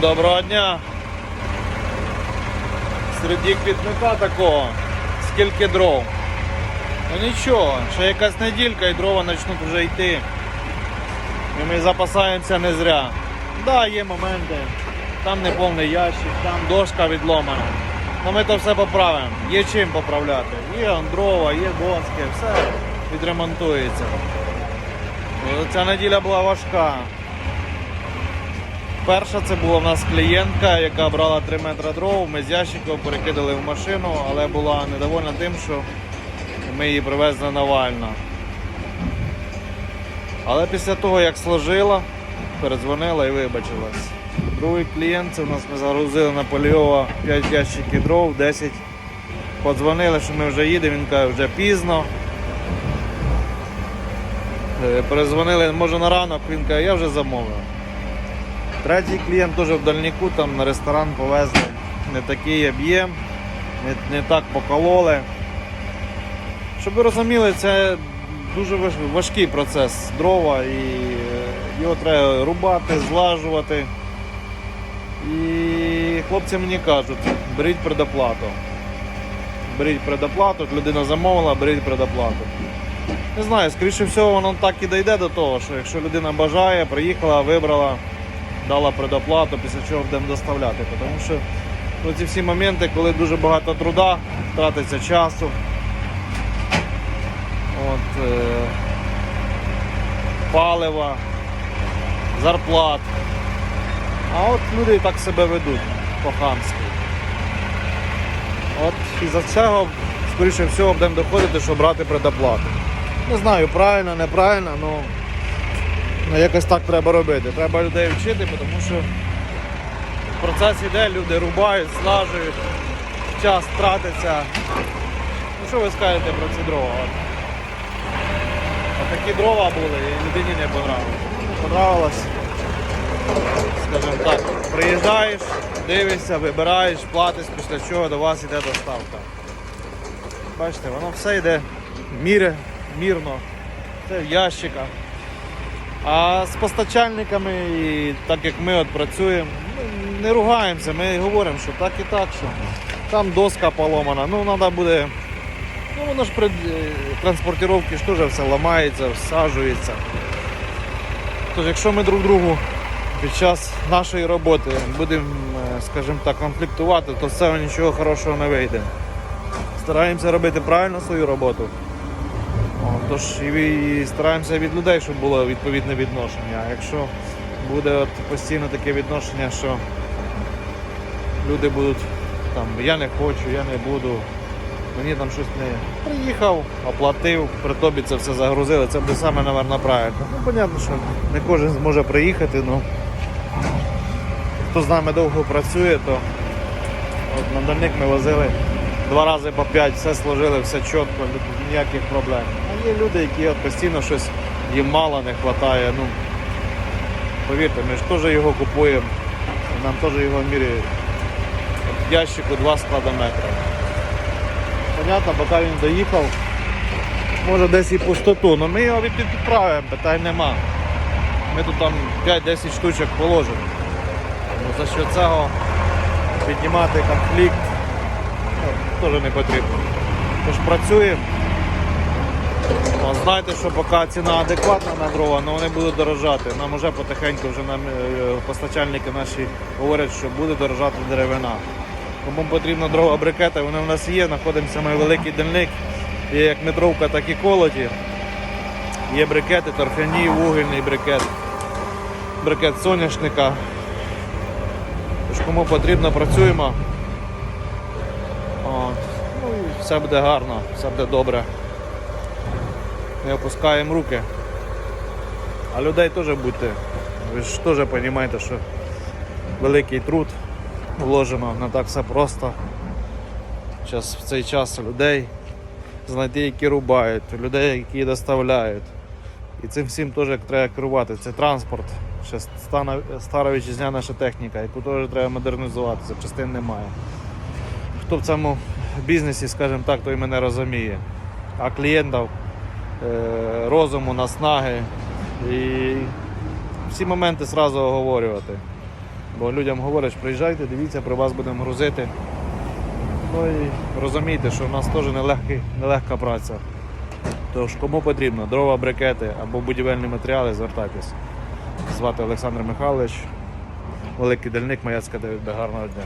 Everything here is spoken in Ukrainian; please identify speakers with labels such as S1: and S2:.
S1: Доброго дня. Середі квітника такого. Скільки дров. Ну нічого, ще якась неділька і дрова почнуть вже йти. І ми запасаємося не зря. Да, є моменти. Там не повний ящик, там дошка відломана. Ну ми то все поправимо. Є чим поправляти. Є дрова, є доски, все відремонтується. Ця неділя була важка. Перша це була в нас клієнтка, яка брала 3 метри дров. Ми з ящиком перекидали в машину, але була недовольна тим, що ми її привезли навально. Але після того, як сложила, передзвонила і вибачилась. Другий клієнт, це у нас ми загрузили на Поліова 5 ящиків дров, 10. Подзвонили, що ми вже їдемо, він каже, вже пізно. Е, Перезвонили, може на ранок, він каже, я вже замовив. Третій клієнт теж в дальніку, там на ресторан повезли. Не такий об'єм, не, не так покололи. Щоб ви розуміли, це дуже важ- важкий процес дрова і е, його треба рубати, злажувати. І хлопці мені кажуть, беріть предоплату. Беріть предоплату, людина замовила, беріть предоплату. Не знаю, скоріше всього, воно так і дійде до того, що якщо людина бажає, приїхала, вибрала, дала предоплату, після чого будемо доставляти. Тому що ну, ці всі моменти, коли дуже багато труда, тратиться часу. От, е, палива, зарплат. А от люди і так себе ведуть по-хамськи. От із-за цього, скоріше всього, будемо доходити, що брати предоплату. Не знаю, правильно, неправильно, але ну, якось так треба робити. Треба людей вчити, тому що процес іде, люди рубають, слажують, час тратиться. Ну що ви скажете про ці дрова? От такі дрова були і людині не понравилось. Понравилось, скажімо так, приїжджаєш, дивишся, вибираєш, платиш, після чого до вас йде доставка. Бачите, воно все йде міре, мірно, це в ящиках. А з постачальниками, і так як ми от працюємо, ми не ругаємося, ми говоримо, що так і так, що там доска поломана, ну треба буде. Ну воно ж при е, транспортировці ж теж все ламається, всаджується. Тож, якщо ми друг другу під час нашої роботи будемо, е, скажімо так, конфліктувати, то з цього нічого хорошого не вийде. Стараємося робити правильно свою роботу. Тож і, стараємося від людей, щоб було відповідне відношення. Якщо буде от постійно таке відношення, що люди будуть там, я не хочу, я не буду, мені там щось не приїхав, оплатив, при тобі це все загрузили, це буде саме, мабуть, правильно. Ну, понятно, що не кожен зможе приїхати, ну хто з нами довго працює, то от на дальник ми возили два рази по п'ять, все сложили, все чітко, ніяких проблем. Є люди, які от постійно щось їм мало не вистачає. Ну, повірте, ми ж теж його купуємо, нам теж його міряють. Ящику два склада метра. Понятно, поки він доїхав, може десь і пустоту, але ми його відправимо, питань нема. Ми тут там 5-10 штучок положимо. Ну, за що цього піднімати конфлікт ну, теж не потрібно. Тож працюємо. О, Знайте, що поки ціна адекватна на дрова, але вони будуть дорожати. Нам вже потихеньку вже нам е, постачальники наші говорять, що буде дорожати деревина. Кому потрібно дрова брикети, вони в нас є, знаходимося ми великий дальник. Є як метровка, так і колоті. Є брикети, торфяні, вугільний брикет, брикет соняшника. Тож кому потрібно, працюємо. От. Ну все буде гарно, все буде добре. Не опускаємо руки. А людей теж будьте. Ви ж теж розумієте, що великий труд вложено, не так все просто. Зараз в цей час людей знайти, які рубають, людей, які доставляють. І цим всім теж треба керувати. Це транспорт, ще стара вітчизняна ще техніка, яку теж треба модернізувати, запчастин немає. Хто в цьому бізнесі, скажімо так, той мене розуміє. А клієнтів розуму, наснаги і всі моменти одразу оговорювати. Бо людям говориш, приїжджайте, дивіться, при вас будемо грузити. Ну і розумійте, що в нас теж нелегка праця. Тож, кому потрібно, дрова, брикети або будівельні матеріали, звертайтесь. Звати Олександр Михайлович, великий дальник Маяцька 9 Гарного дня.